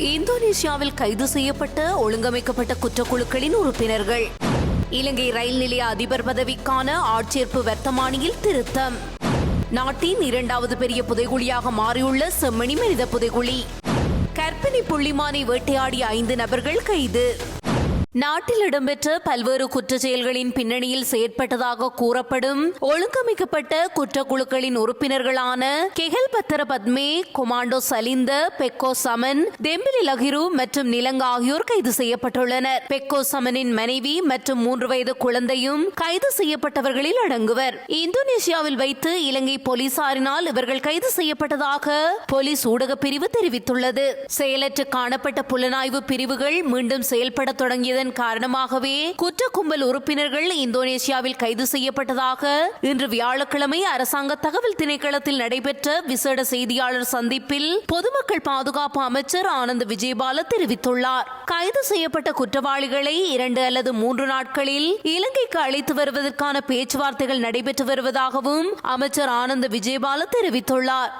இந்தோனேசியாவில் கைது செய்யப்பட்ட ஒழுங்கமைக்கப்பட்ட குற்றக்குழுக்களின் உறுப்பினர்கள். இலங்கை ரயில் நிலைய அதிபர் பதவிக்கான ஆட்சேர்ப்பு வர்த்தமானியில் திருத்தம். நாட்டின் இரண்டாவது பெரிய புதைகுழியாக மாறியுள்ள செம்மணி மனித புதைகுழி. கற்பிணி புள்ளிமானை வேட்டையாடிய ஐந்து நபர்கள் கைது. நாட்டில் இடம்பெற்ற பல்வேறு குற்ற செயல்களின் பின்னணியில் செயற்பட்டதாக கூறப்படும் ஒழுங்கமைக்கப்பட்ட குற்றக்குழுக்களின் உறுப்பினர்களான கெஹல் பத்திர பத்மே கொமாண்டோ சலிந்த பெக்கோ சமன் தெம்பிலி லகிரு மற்றும் நிலங்க ஆகியோர் கைது செய்யப்பட்டுள்ளனர். பெக்கோ சமனின் மனைவி மற்றும் மூன்று வயது குழந்தையும் கைது செய்யப்பட்டவர்களில் அடங்குவர். இந்தோனேசியாவில் வைத்து இலங்கை போலீசாரினால் இவர்கள் கைது செய்யப்பட்டதாக போலீஸ் ஊடகப் பிரிவு தெரிவித்துள்ளது. செயலற்று காணப்பட்ட புலனாய்வு பிரிவுகள் மீண்டும் செயல்பட தொடங்கியது தொடங்கியதன் காரணமாகவே குற்ற கும்பல் உறுப்பினர்கள் இந்தோனேசியாவில் கைது செய்யப்பட்டதாக இன்று வியாழக்கிழமை அரசாங்க தகவல் திணைக்களத்தில் நடைபெற்ற விசேட செய்தியாளர் சந்திப்பில் பொதுமக்கள் பாதுகாப்பு அமைச்சர் ஆனந்த் விஜயபால தெரிவித்துள்ளார். கைது செய்யப்பட்ட குற்றவாளிகளை இரண்டு அல்லது மூன்று நாட்களில் இலங்கைக்கு அழைத்து வருவதற்கான பேச்சுவார்த்தைகள் நடைபெற்று வருவதாகவும் அமைச்சர் ஆனந்த் விஜயபால தெரிவித்துள்ளார்.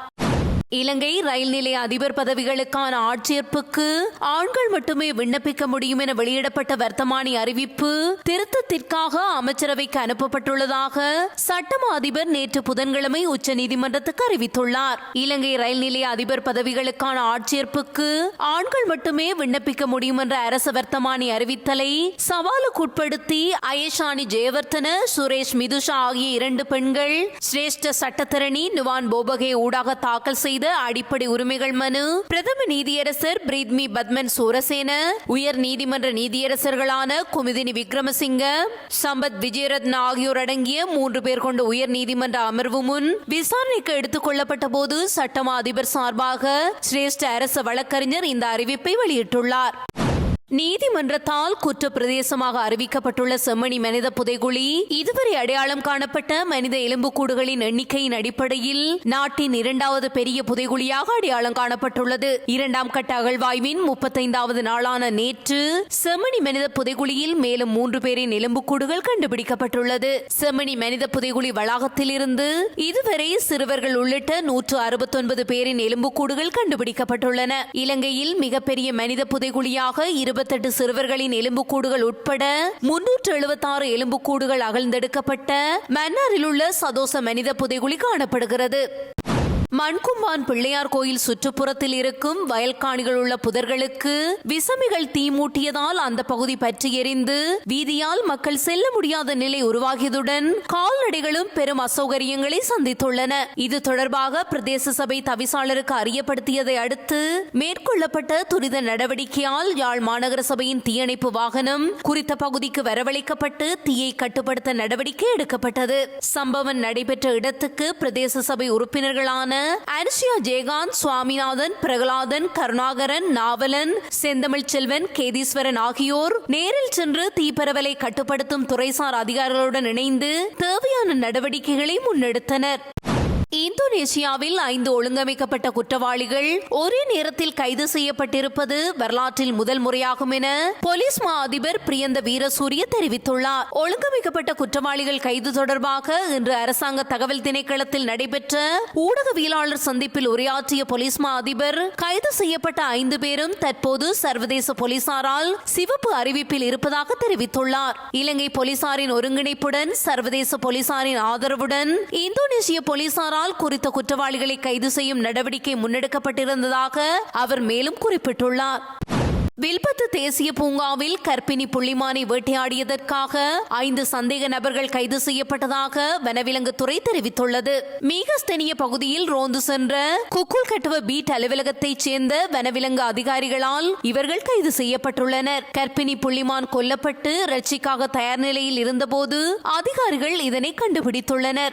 இலங்கை ரயில் நிலைய அதிபர் பதவிகளுக்கான ஆட்சேர்ப்புக்கு ஆண்கள் மட்டுமே விண்ணப்பிக்க முடியும் என வெளியிடப்பட்ட வர்த்தமானி அறிவிப்பு திருத்தத்திற்காக அமைச்சரவைக்கு அனுப்பப்பட்டுள்ளதாக சட்டமா அதிபர் நேற்று புதன்கிழமை உச்சநீதிமன்றத்துக்கு அறிவித்துள்ளார். இலங்கை ரயில் நிலைய அதிபர் பதவிகளுக்கான ஆட்சேர்ப்புக்கு ஆண்கள் மட்டுமே விண்ணப்பிக்க முடியும் என்ற அரசு வர்த்தமானி அறிவித்தலை சவாலுக்குட்படுத்தி அயேஷானி ஜெயவர்த்தன சுரேஷ் மிதுஷா ஆகிய இரண்டு பெண்கள் சிரேஷ்ட சட்டத்தரணி நுவான் போபகே ஊடாக தாக்கல் செய்த அடிப்படை உரிமைகள் மனு. பிரதம நீதியரசர் பிரீத்மி பத்மன் சூரசேன. உயர் நீதிமன்ற நீதியரசர்களான குமுதினி விக்ரமசிங்க. சம்பத் விஜயரத்ன ஆகியோர் அடங்கிய மூன்று பேர் கொண்ட உயர் நீதிமன்ற அமர்வு முன் விசாரணைக்கு எடுத்துக் கொள்ளப்பட்ட போது சட்டமா அதிபர் சார்பாக சிரேஷ்ட அரசு வழக்கறிஞர் இந்த அறிவிப்பை வெளியிட்டுள்ளார். நீதிமன்றத்தால் குற்ற பிரதேசமாக அறிவிக்கப்பட்டுள்ள செம்மணி மனித புதைகுழி இதுவரை அடையாளம் காணப்பட்ட மனித எலும்புக்கூடுகளின் எண்ணிக்கையின் அடிப்படையில் நாட்டின் இரண்டாவது பெரிய புதைகுழியாக அடையாளம் காணப்பட்டுள்ளது. இரண்டாம் கட்ட அகழ்வாய்வின் முப்பத்தைந்தாவது நாளான நேற்று செம்மணி மனித புதைகுழியில் மேலும் மூன்று பேரின் எலும்புக்கூடுகள் கண்டுபிடிக்கப்பட்டுள்ளது. செம்மணி மனித புதைகுழி வளாகத்தில் இருந்து இதுவரை சிறுவர்கள் உள்ளிட்ட நூற்று அறுபத்தொன்பது பேரின் எலும்புக்கூடுகள் கண்டுபிடிக்கப்பட்டுள்ளன. இலங்கையில் மிகப்பெரிய மனித புதைகுழியாக இருபத்தெட்டு சிறுவர்களின் எலும்புக்கூடுகள் உட்பட முன்னூற்று எழுபத்தாறு எலும்புக்கூடுகள் அகழ்ந்தெடுக்கப்பட்ட மன்னாரில் உள்ள சதோச மனித புதைகுழி காணப்படுகிறது. மண்கும்பான் பிள்ளையார் கோயில் சுற்றுப்புறத்தில் இருக்கும் வயல்காணிகள் உள்ள புதர்களுக்கு விசமிகள் தீ மூட்டியதால் அந்த பகுதி பற்றி எரிந்து வீதியால் மக்கள் செல்ல முடியாத நிலை உருவாகியதுடன் கால்நடைகளும் பெரும் அசௌகரியங்களை சந்தித்துள்ளன. இது தொடர்பாக பிரதேச சபை தவிசாளருக்கு அறியப்படுத்தியதை அடுத்து மேற்கொள்ளப்பட்ட துரித நடவடிக்கையால் யாழ் மாநகர சபையின் தீயணைப்பு வாகனம் குறித்த பகுதிக்கு வரவழைக்கப்பட்டு தீயை கட்டுப்படுத்த நடவடிக்கை எடுக்கப்பட்டது. சம்பவம் நடைபெற்ற இடத்துக்கு பிரதேச சபை உறுப்பினர்களான அனுஷியா ஜெயகாந்த் சுவாமிநாதன் பிரகலாதன் கருணாகரன் நாவலன் செந்தமிழ் செல்வன் கேதீஸ்வரன் ஆகியோர் நேரில் சென்று தீப்பரவலை கட்டுப்படுத்தும் துறைசார் அதிகாரிகளுடன் இணைந்து தேவையான நடவடிக்கைகளை முன்னெடுத்தனர். இந்தோனேசியாவில் ஐந்து ஒழுங்கமைக்கப்பட்ட குற்றவாளிகள் ஒரே நேரத்தில் கைது செய்யப்பட்டிருப்பது வரலாற்றில் முதல் முறையாகும் என போலீஸ் மா அதிபர் பிரியந்த வீரசூரிய தெரிவித்துள்ளார். ஒழுங்கமைக்கப்பட்ட குற்றவாளிகள் கைது தொடர்பாக இன்று அரசாங்க தகவல் திணைக்களத்தில் நடைபெற்ற ஊடகவியலாளர் சந்திப்பில் உரையாற்றிய போலீஸ் மா அதிபர் கைது செய்யப்பட்ட ஐந்து பேரும் தற்போது சர்வதேச போலீசாரால் சிவப்பு அறிவிப்பில் இருப்பதாக தெரிவித்துள்ளார். இலங்கை போலீசாரின் ஒருங்கிணைப்புடன் சர்வதேச போலீசாரின் ஆதரவுடன் இந்தோனேசிய போலீசாரால் குறித்த குற்றவாளிகளை கைது செய்யும் நடவடிக்கை முன்னெடுக்கப்பட்டிருந்ததாக அவர் மேலும் குறிப்பிட்டுள்ளார். வில்பத்து தேசிய பூங்காவில் கர்ப்பிணி புள்ளிமானை வேட்டையாடியதற்காக ஐந்து சந்தேக நபர்கள் கைது செய்யப்பட்டதாக வனவிலங்குத்துறை தெரிவித்துள்ளது. மீகஸ்தெனிய பகுதியில் ரோந்து சென்ற குக்குல் கட்டுவ பீட் அலுவலகத்தைச் சேர்ந்த வனவிலங்கு அதிகாரிகளால் இவர்கள் கைது செய்யப்பட்டுள்ளனர். கர்ப்பிணி புள்ளிமான் கொல்லப்பட்டு ரட்சிக்காக தயார் நிலையில் இருந்தபோது அதிகாரிகள் இதனை கண்டுபிடித்துள்ளனர்.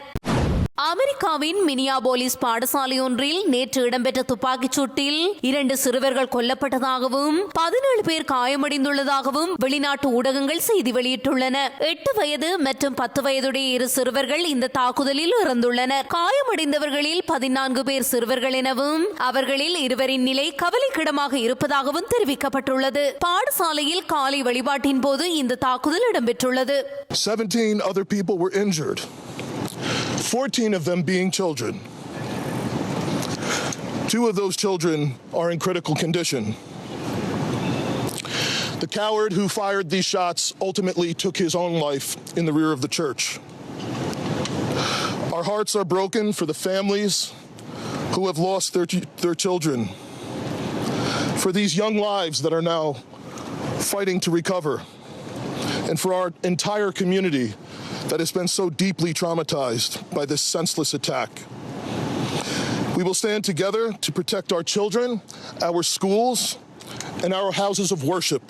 அமெரிக்காவின் மினியாபோலிஸ் பாடசாலை ஒன்றில் நேற்று இடம்பெற்ற துப்பாக்கிச் சூட்டில் இரண்டு சிறுவர்கள் கொல்லப்பட்டதாகவும் பதினேழு பேர் காயமடைந்துள்ளதாகவும் வெளிநாட்டு ஊடகங்கள் செய்தி வெளியிட்டுள்ளன. எட்டு வயது மற்றும் பத்து வயதுடைய இரு சிறுவர்கள் இந்த தாக்குதலில் இறந்துள்ளனர். காயமடைந்தவர்களில் பதினான்கு பேர் சிறுவர்கள் எனவும் அவர்களில் இருவரின் நிலை கவலைக்கிடமாக இருப்பதாகவும் தெரிவிக்கப்பட்டுள்ளது. பாடசாலையில் காலை வழிபாட்டின் போது இந்த தாக்குதல் இடம்பெற்றுள்ளது. 17 other people were injured, 14 of them being children. Two of those children are in critical condition. The coward who fired these shots ultimately took his own life in the rear of the church. Our hearts are broken for the families who have lost their, their children, for these young lives that are now fighting to recover, and for our entire community that has been so deeply traumatized by this senseless attack. We will stand together to protect our children, our schools, and our houses of worship.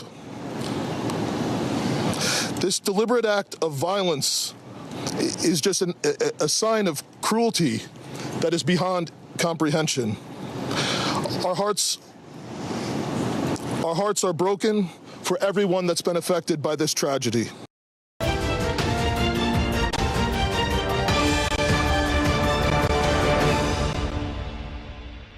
This deliberate act of violence is just an, a, a sign of cruelty that is beyond comprehension. Our hearts, our hearts are broken for everyone that's been affected by this tragedy.